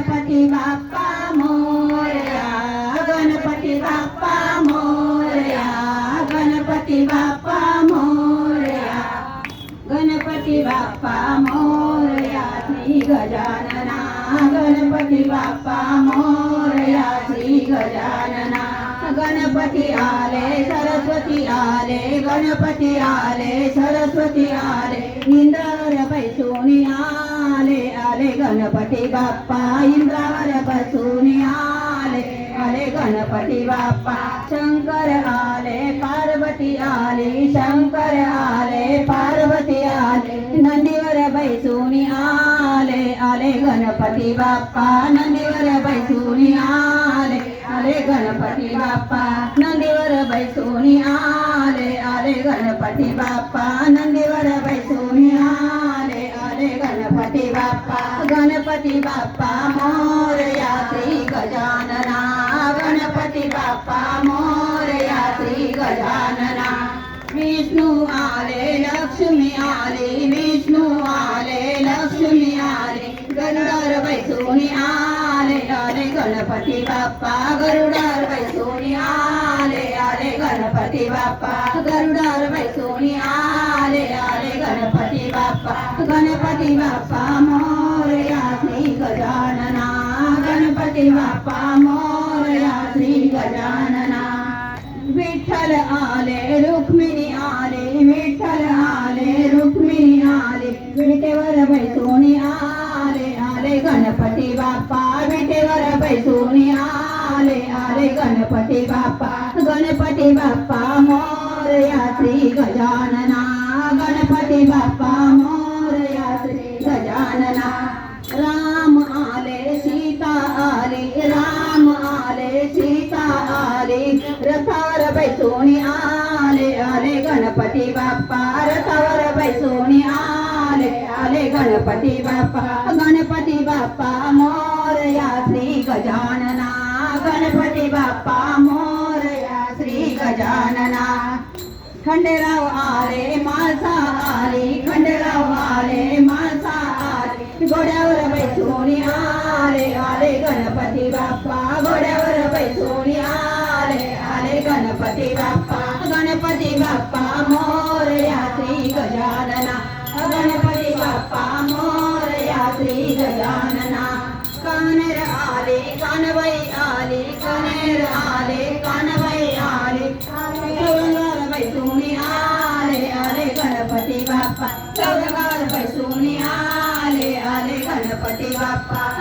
गणपती बाप्पा मोरया, गणपती बाप्पा मोरया, गणपती बाप्पा मोरया, गणपती बाप्पा मोरया, श्री गजानना, गणपती बाप्पा मोरया, श्री गजानना, गणपती आले, सरस्वती आले, गणपति आले, सरस्वती आले इंद्रावर बैसून आले गणपती बाप्पा इंद्रावर बसून आले आले गणपती बाप्पा, शंकर आले, पार्वती आले, शंकर आले, पार्वती आले, नंदीवर बैसून आले आले गणपती बाप्पा, नंदीवर बैसून आले गणपती बाप्पा, नंदीवर बैसून आले गणपती बाप्पा, नंदीवर बैसून आले गणपती गणपती बाप्पा मोरया श्री गजानना। गणपति बाप्पा मोरया श्री गजानना। विष्णु आले, लक्ष्मी आले, विष्णु आले, लक्ष्मी आले। गरुडार बैसून आले आले गणपती बाप्पा। गरुडार बैसून आले आले गणपती बाप्पा। गरुडार बैसून आले आले गणपती बाप्पा। गणपती बाप्पा गणपती बाप्पा मोरया श्री गजानना विठ्ठल आले रुक्मिणी आले विठ्ठल आले रुक्मिणी आले विटेवर बैसून आले आले, गणपती बाप्पा विटेवर बैसून आले आले, गणपती बाप्पा गणपती बाप्पा आले रथावर बैसून आले आले गणपती बाप्पा, रथावर बैसून आले आले गणपती बाप्पा गणपती बाप्पा, मोरया श्री गजानना, गणपती बाप्पा, मोरया श्री गजानना. खंडेराव आले माळसा गणपती बाप्पा, घोड्यावर बैसून आले आले गणपती बाप्पा. गणपती बाप्पा मोरया श्री गजानना. गणपती बाप्पा मोरया श्री गजानना. कानेर आले, कानबाई आली, कानेर आले, कानबाई आले. चौरंगार बैसून आले आले गणपती बाप्पा. चौरंगार बैसून आले आले गणपती बाप्पा.